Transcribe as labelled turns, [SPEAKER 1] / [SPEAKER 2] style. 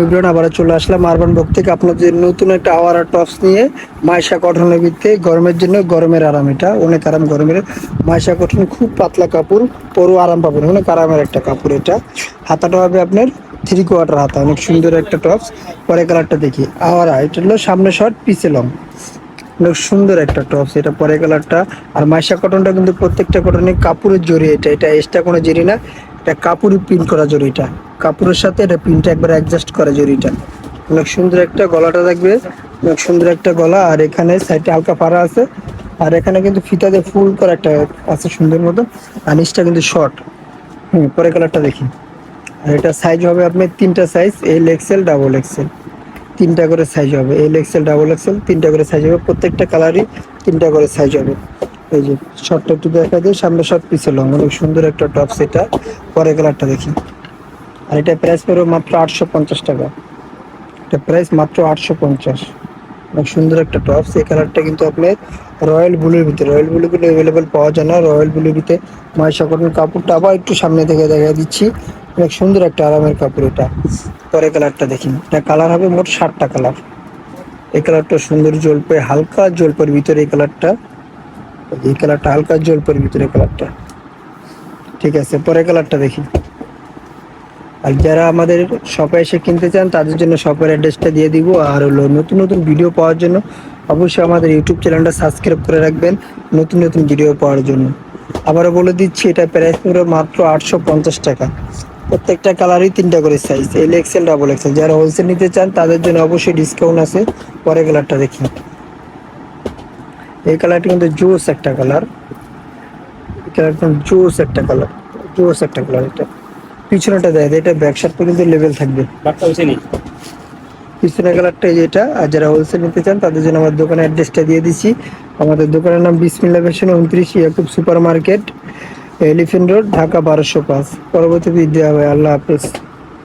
[SPEAKER 1] বিবরণ আবার চলে আসলাম আরবান বক থেকে আপনাদের নতুন একটা আওয়ারা টপস নিয়ে মাইশা কটনের ভিত্তি গরমের জন্য গরমের আরাম এটা, অনেক আরাম গরমের। মাইশা কটন খুব পাতলা কাপড় পরও আরাম পাবেন, অনেক আরামের একটা কাপড় এটা। হাতাটা হবে আপনার থ্রি কোয়ার্টার হাতা, অনেক সুন্দর একটা টপস পরে কালারটা দেখি। আওয়ারা এটা হলো সামনে শর্ট পিছে লং অনেক সুন্দর একটা টপস এটা, পরে কালারটা আর মাইশা কটনটা কিন্তু প্রত্যেকটা কটনে কাপড়ের জড়ি এটা এটা এক্সট্রা কোনো জড়ি না। এটা কাপড়ই প্রিন্ট করা জড়িটা কাপড়ের সাথে এটা প্রিন্টটা একবার অ্যাডজাস্ট করা জড়িটা অনেক সুন্দর একটা গলাটা থাকবে অনেক সুন্দর একটা গলা। আর এখানে সাইডে হালকা পাড়া আছে। আর এখানে কিন্তু ফিতা দিয়ে ফুল করা একটা আছে সুন্দর মতো আর নিচটা কিন্তু শর্ট হুম, পরে কালারটা দেখি। আর এটা সাইজ হবে আপনার তিনটা size L XL double XL তিনটা করে সাইজ হবে। এল এক্সেল ডাবল এক্সেল তিনটা করে সাইজ হবে। প্রত্যেকটা কালারই তিনটা করে সাইজ হবে। এই যে শর্টটা একটু দেখা দিয়ে সামনে শর্ট পিছে লং অনেক সুন্দর একটা টপ সেটা পরে কালারটা দেখি। আর এটা প্রাইস পড়বে মাত্র আটশো পঞ্চাশ টাকা। এটা প্রাইস মাত্র আটশো পঞ্চাশ। অনেক সুন্দর একটা টপস এই কালারটা কিন্তু আপনার রয়্যাল ব্লুর ভিতরে। রয়্যাল ব্লু কিন্তু অ্যাভেলেবেল পাওয়া যায় না। রয়্যাল ব্লুর ভিতরে মাইশা কটন কাপড়টা আবার একটু সামনে থেকে দেখা দিচ্ছি। অনেক সুন্দর একটা আরামের কাপড় এটা। পরে কালারটা দেখি। এটা কালার হবে মোট ষাটটা কালার এই কালারটা সুন্দর জলপাই হালকা জলপাইয়ের ভিতরে এই কালারটা এই কালারটা হালকা জলপাইয়ের ভিতরে কালারটা। ঠিক আছে পরে কালারটা দেখি। আর যারা আমাদের শপে এসে কিনতে চান, তাদের জন্য শপের অ্যাড্রেসটা দিয়ে দিব। আর হলো নতুন নতুন ভিডিও পাওয়ার জন্য অবশ্যই আমাদের ইউটিউব চ্যানেলটা সাবস্ক্রাইব করে রাখবেন নতুন নতুন ভিডিও পাওয়ার জন্য। আবারও বলে দিচ্ছি, এটা প্রাইস পুরো মাত্র আটশো পঞ্চাশ টাকা। প্রত্যেকটা কালারই তিনটা করে size L XL double XL যারা হোলসেল নিতে চান, তাদের জন্য অবশ্যই ডিসকাউন্ট আছে। পরে কালারটা দেখি। এই কালারটা কিন্তু জোস একটা কালার। কালারটা জোস একটা কালার। জোস একটা কালার এটা। পিছনেটা দেয় এটা ব্যাক সাইড পর্যন্ত লেভেল থাকবে। পিছনের কালারটা এই যে এটা আর যারা হোলসেল নিতে চান তাদের জন্য আমার দোকানের অ্যাড্রেসটা দিয়ে দিছি। আমাদের দোকানের নাম বিসমিল্লা ফ্যাশন উনত্রিশ Yakub super market elephant road Dhaka বারোশো পাঁচ। পরবর্তী দেওয়া হবে আল্লাহ হাফেজ।